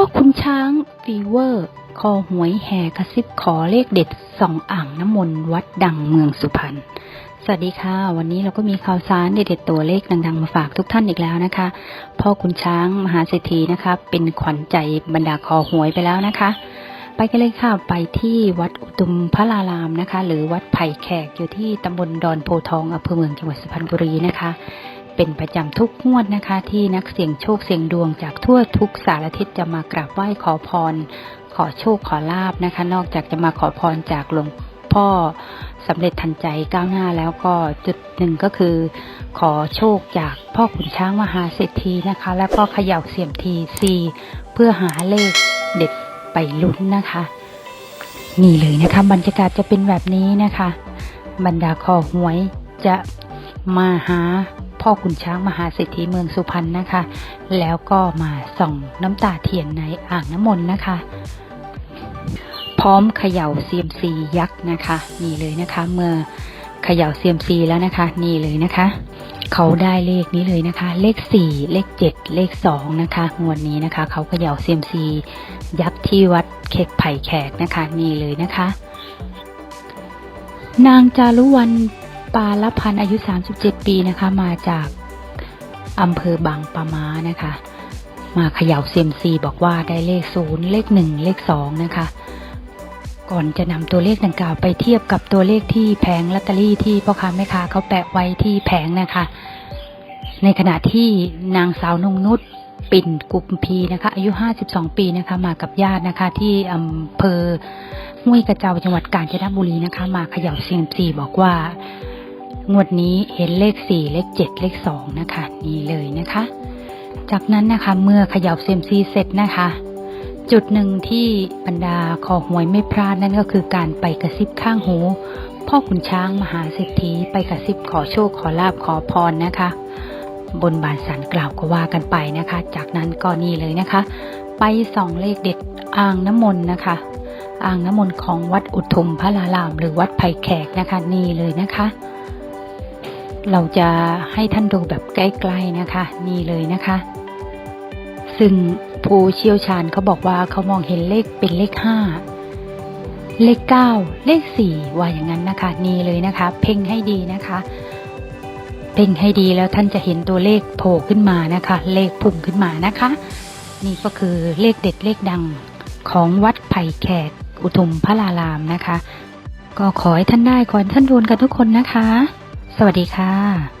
พ่อคุณช้างฟีเวอร์ คอหวยแห่กระซิบขอเลขเด็ดสองอ่างน้ำมนต์วัดดังเมืองสุพรรณสวัสดีค่ะ วันนี้เราก็มีข่าวสารเด็ดๆตัวเลขดังๆมาฝากทุกท่านอีกแล้วนะคะ พ่อคุณช้างมหาเศรษฐีนะคะ เป็นขวัญใจบรรดาคอหวยไปแล้วนะคะ ไปกันเลยค่ะไปที่วัดอุตุมพระรารามนะคะ หรือวัดไผ่แขกอยู่ที่ตำบลดอนโพทองอำเภอเมืองจังหวัดสุพรรณบุรีนะคะ เป็นประจำทุกงวดนะคะ ที่นักเสี่ยงโชคเสี่ยงดวงจากทั่วทุกสารทิศจะมากราบไหว้ขอพร ขอโชคขอลาบนะคะ นอกจากจะมาขอพรจากหลวงพ่อสำเร็จทันใจก้าวหน้าแล้วก็จุดหนึ่งก็คือ ขอโชคจากพ่อขุนช้างมหาเศรษฐีนะคะ แล้วก็เขย่าเสี่ยมทีซีเพื่อหาเลขเด็ดไปลุ้นนะคะ นี่เลยนะคะบรรยากาศจะเป็นแบบนี้นะคะ บรรดาคอหวยจะมาหา พ่อขุนช้างมหาเศรษฐีเมืองสุพรรณนะคะ แล้วก็มาส่องน้ำตาเทียนในอ่างน้ำมนต์นะคะ พร้อมเขย่าเซียมซียักษ์นะคะ นี่เลยนะคะ เมื่อเขย่าเซียมซีแล้วนะคะ นี่เลยนะคะ เขาได้เลขนี้เลยนะคะ เลขสี่เลขเจ็ดเลขสองนะคะงวดนี้นะคะ เขาเขย่าเซียมซียักษ์ที่วัดเค็กไผ่แขกนะคะ นี่เลยนะคะนางจารุวรรณ ปาลพันธ์อายุ 37 ปีนะคะ มาจากอำเภอบางปะมานะคะ มาเขย่าเซียมซีบอกว่าได้เลขศูนย์เลขหนึ่งเลขสองนะคะ ก่อนจะนำตัวเลขดังกล่าวไปเทียบกับตัวเลขที่แผงลอตเตอรี่ที่พ่อค้าแม่ค้าเขาแปะไว้ที่แผงนะคะ ในขณะที่นางสาวนงนุชปิ่นกุมพีนะคะ อายุ 52 ปีนะคะ มากับญาตินะคะ ที่อำเภอห้วยกระเจ้าจังหวัดกาญจนบุรีนะคะ มาเขย่าเซียมซีบอกว่า งวดนี้เห็นเลขสี่เลขเจ็ดเลขสองนะคะ นี่เลยนะคะ จากนั้นนะคะเมื่อเขย่าเซียมซีเสร็จนะคะ จุดหนึ่งที่บรรดาคอหวยไม่พลาดนั่นก็คือการไปกระซิบข้างหู พ่อขุนช้างมหาเศรษฐีไปกระซิบขอโชคขอลาบขอพรนะคะ บนบานสารกล่าวก็ว่ากันไปนะคะ จากนั้นก็นี่เลยนะคะ ไปส่องเลขเด็ดอ่างน้ำมนต์นะคะอ่างน้ำมนต์ของวัดอุทุมพระราราม หรือวัดไผ่แขกนะคะนี่เลยนะคะ เราจะให้ท่านดูแบบใกล้ๆนะคะ นี่เลยนะคะ ซึ่งผู้เชี่ยวชาญเขาบอกว่าเขามองเห็นเลขเป็นเลขห้าเลขเก้าเลขสี่ว่าอย่างนั้นนะคะ นี่เลยนะคะ เพ่งให้ดีนะคะ เพ่งให้ดีแล้วท่านจะเห็นตัวเลขโผล่ขึ้นมานะคะ เลขพุ่งขึ้นมานะคะ นี่ก็คือเลขเด็ดเลขดังของวัดไผ่แขกอุทุมพระรารามนะคะ ก็ขอให้ท่านได้ขอให้ท่านโดนกันทุกคนนะคะ สวัสดีค่ะ